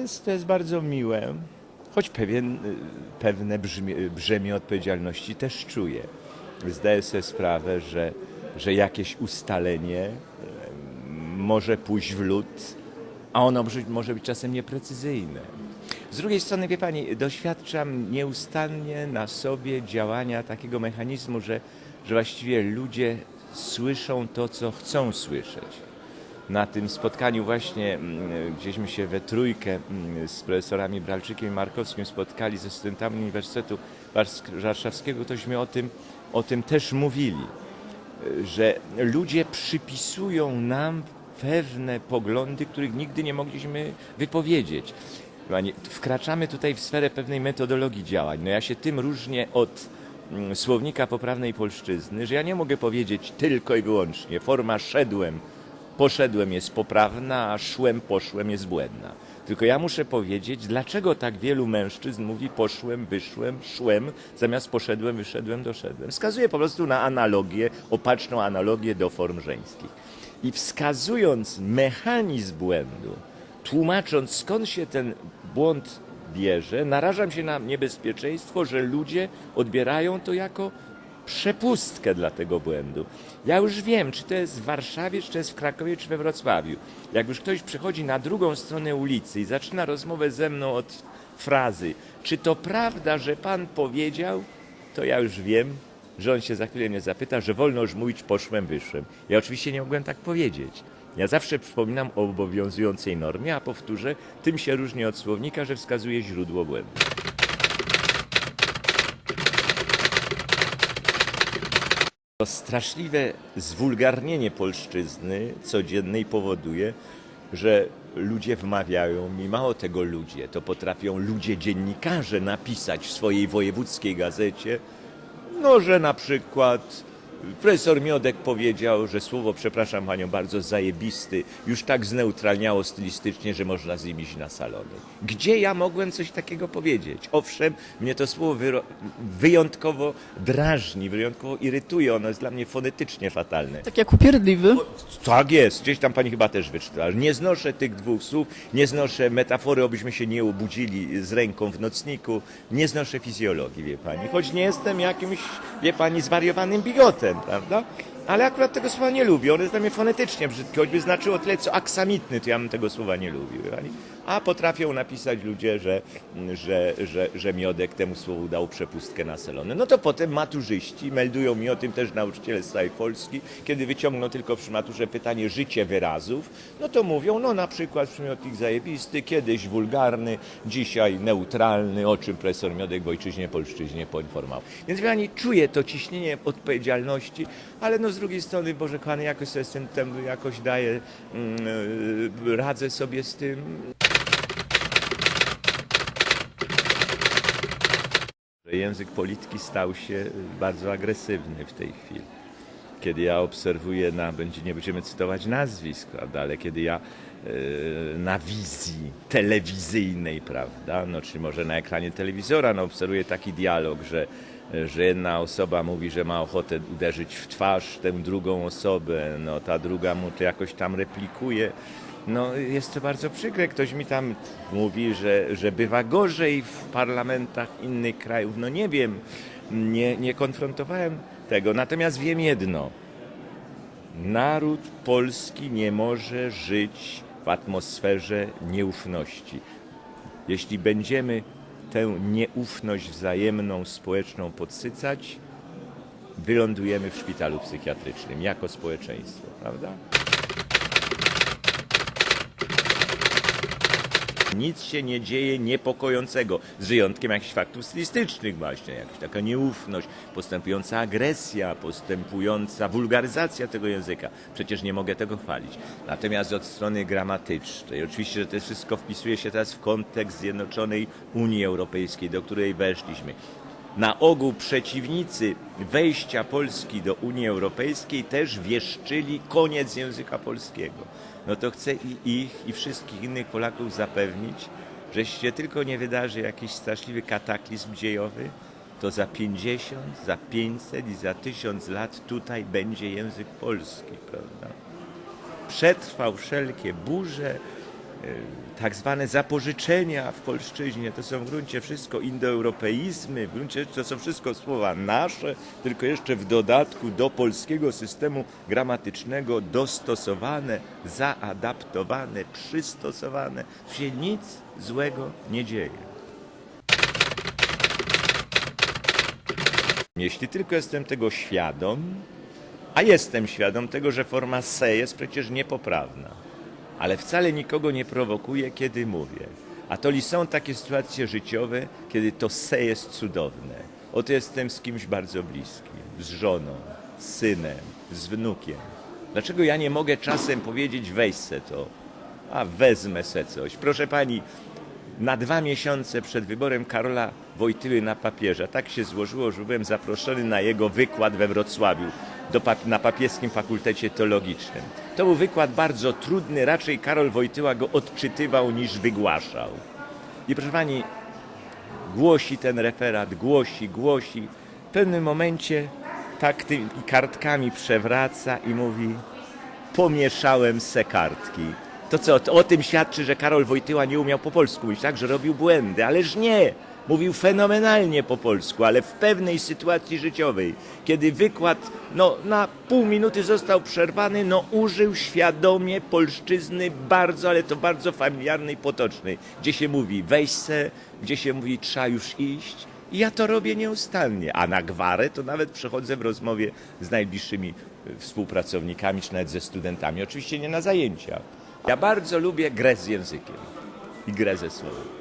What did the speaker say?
jest, to jest bardzo miłe, choć pewien, y, pewne brzmie, brzemię odpowiedzialności też czuję. Zdaję sobie sprawę, że, że jakieś ustalenie em, może pójść w lód, a ono może być czasem nieprecyzyjne. Z drugiej strony, wie Pani, doświadczam nieustannie na sobie działania takiego mechanizmu, że, że właściwie ludzie słyszą to, co chcą słyszeć. Na tym spotkaniu właśnie, mm, gdzieśmy się we trójkę mm, z profesorami Bralczykiem i Markowskim spotkali ze studentami Uniwersytetu Wars- Warszawskiego, tośmy o tym, o tym też mówili że ludzie przypisują nam pewne poglądy, których nigdy nie mogliśmy wypowiedzieć. Wkraczamy tutaj w sferę pewnej metodologii działań. No ja się tym różnię od mm, słownika poprawnej polszczyzny, że ja nie mogę powiedzieć tylko i wyłącznie forma szedłem, poszedłem jest poprawna, a szłem, poszłem jest błędna. Tylko ja muszę powiedzieć, dlaczego tak wielu mężczyzn mówi poszłem, wyszłem, szłem, zamiast poszedłem, wyszedłem, doszedłem. Wskazuje po prostu na analogię, opaczną analogię do form żeńskich. I wskazując mechanizm błędu, tłumacząc skąd się ten błąd bierze, narażam się na niebezpieczeństwo, że ludzie odbierają to jako przepustkę dla tego błędu. Ja już wiem, czy to jest w Warszawie, czy to jest w Krakowie, czy we Wrocławiu. Jak już ktoś przychodzi na drugą stronę ulicy i zaczyna rozmowę ze mną od frazy, czy to prawda, że pan powiedział, to ja już wiem, że on się za chwilę mnie zapyta, że wolno już mówić poszłem, wyszłem. Ja oczywiście nie mogłem tak powiedzieć. Ja zawsze przypominam o obowiązującej normie, a powtórzę, tym się różni od słownika, że wskazuje źródło błędu. To straszliwe zwulgarnienie polszczyzny codziennej powoduje, że ludzie wmawiają mi, mało tego ludzie, to potrafią ludzie dziennikarze napisać w swojej wojewódzkiej gazecie, no, że na przykład profesor Miodek powiedział, że słowo, przepraszam panią bardzo, zajebisty, już tak zneutralniało stylistycznie, że można z nim iść na salony. Gdzie ja mogłem coś takiego powiedzieć? Owszem, mnie to słowo wyjątkowo drażni, wyjątkowo irytuje, ono jest dla mnie fonetycznie fatalne. Tak jak upierdliwy. Tak jest, gdzieś tam pani chyba też wyczytała. Nie znoszę tych dwóch słów, nie znoszę metafory, obyśmy się nie obudzili z ręką w nocniku, nie znoszę fizjologii, wie pani. Choć nie jestem jakimś, wie pani, zwariowanym bigotem, prawda? Ale akurat tego słowa nie lubię. Ono jest dla mnie fonetycznie brzydkie, choćby znaczyło tyle, co aksamitny, to ja bym tego słowa nie lubił. A potrafią napisać ludzie, że, że, że, że miodek temu słowu dał przepustkę na selony. No to potem maturzyści meldują mi o tym też nauczyciele z całej Polski, kiedy wyciągną tylko przy maturze pytanie życie wyrazów, no to mówią, no na przykład przymiotnik zajebisty, kiedyś wulgarny, dzisiaj neutralny, o czym profesor Miodek w ojczyźnie, polszczyźnie poinformował. Więc ja nie czuję to ciśnienie odpowiedzialności, ale no z drugiej strony, Boże kochany, jakoś sobie z tym, jakoś daję, mm, yy, radzę sobie z tym. język polityki stał się bardzo agresywny w tej chwili. Kiedy ja obserwuję, na, będzie, nie będziemy cytować nazwisk, prawda, ale kiedy ja e, na wizji telewizyjnej, prawda, no, czy może na ekranie telewizora, no, obserwuję taki dialog, że, że jedna osoba mówi, że ma ochotę uderzyć w twarz tę drugą osobę, no, ta druga mu to jakoś tam replikuje. No, jest to bardzo przykre. Ktoś mi tam mówi, że, że bywa gorzej w parlamentach innych krajów. No nie wiem, nie, nie konfrontowałem tego. Natomiast wiem jedno. Naród polski nie może żyć w atmosferze nieufności. Jeśli będziemy tę nieufność wzajemną, społeczną podsycać, wylądujemy w szpitalu psychiatrycznym jako społeczeństwo, prawda? Nic się nie dzieje niepokojącego, z wyjątkiem jakichś faktów stylistycznych właśnie, jakaś taka nieufność, postępująca agresja, postępująca wulgaryzacja tego języka. Przecież nie mogę tego chwalić. Natomiast od strony gramatycznej, oczywiście, że to wszystko wpisuje się teraz w kontekst Zjednoczonej Unii Europejskiej, do której weszliśmy. Na ogół przeciwnicy wejścia Polski do Unii Europejskiej też wieszczyli koniec języka polskiego. No to chcę i ich, i wszystkich innych Polaków zapewnić, że się tylko nie wydarzy jakiś straszliwy kataklizm dziejowy, to za 50, za 500 i za 1000 lat tutaj będzie język polski, prawda? Przetrwał wszelkie burze, tak zwane zapożyczenia w polszczyźnie to są w gruncie wszystko indoeuropeizmy, w gruncie to są wszystko słowa nasze, tylko jeszcze w dodatku do polskiego systemu gramatycznego dostosowane, zaadaptowane, przystosowane. Tu się nic złego nie dzieje. Jeśli tylko jestem tego świadom, a jestem świadom tego, że forma se jest przecież niepoprawna, ale wcale nikogo nie prowokuję, kiedy mówię. A to li są takie sytuacje życiowe, kiedy to se jest cudowne. Oto jestem z kimś bardzo bliskim, z żoną, z synem, z wnukiem. Dlaczego ja nie mogę czasem powiedzieć weź se to, a wezmę se coś. Proszę pani, na dwa miesiące przed wyborem Karola Wojtyły na papieża. Tak się złożyło, że byłem zaproszony na jego wykład we Wrocławiu do, na papieskim fakultecie teologicznym. To był wykład bardzo trudny, raczej Karol Wojtyła go odczytywał niż wygłaszał. I proszę pani, głosi ten referat, głosi, głosi. W pewnym momencie tak tymi kartkami przewraca i mówi pomieszałem se kartki. To co, o tym świadczy, że Karol Wojtyła nie umiał po polsku mówić, tak, że robił błędy, ależ nie. Mówił fenomenalnie po polsku, ale w pewnej sytuacji życiowej, kiedy wykład no, na pół minuty został przerwany, no użył świadomie polszczyzny bardzo, ale to bardzo familiarnej, potocznej, gdzie się mówi weź se, gdzie się mówi trzeba już iść. I ja to robię nieustannie, a na gwarę to nawet przechodzę w rozmowie z najbliższymi e, współpracownikami, czy nawet ze studentami. Oczywiście nie na zajęcia. Ja bardzo lubię grę z językiem i grę ze słowem.